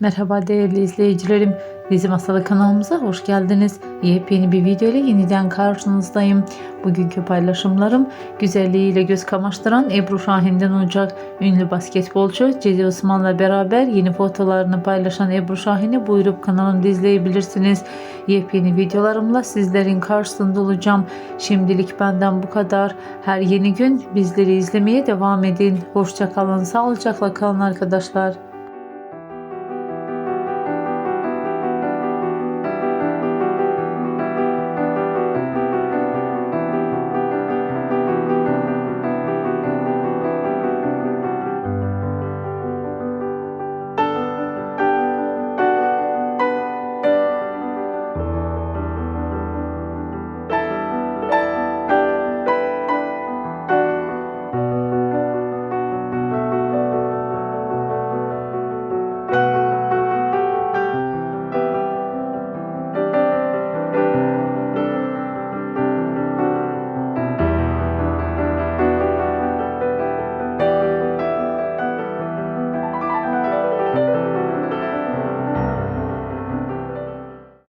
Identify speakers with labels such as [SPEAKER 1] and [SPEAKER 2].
[SPEAKER 1] Merhaba değerli izleyicilerim. Dizi Masalı kanalımıza hoş geldiniz. Yepyeni bir video ile yeniden karşınızdayım. Bugünkü paylaşımlarım güzelliğiyle göz kamaştıran Ebru Şahin'den olacak. Ünlü basketbolcu Cedi Osman'la beraber yeni fotolarını paylaşan Ebru Şahin'i buyurup kanalımda izleyebilirsiniz. Yepyeni videolarımla sizlerin karşısında olacağım. Şimdilik benden bu kadar. Her yeni gün bizleri izlemeye devam edin. Hoşçakalın, sağlıcakla kalın arkadaşlar.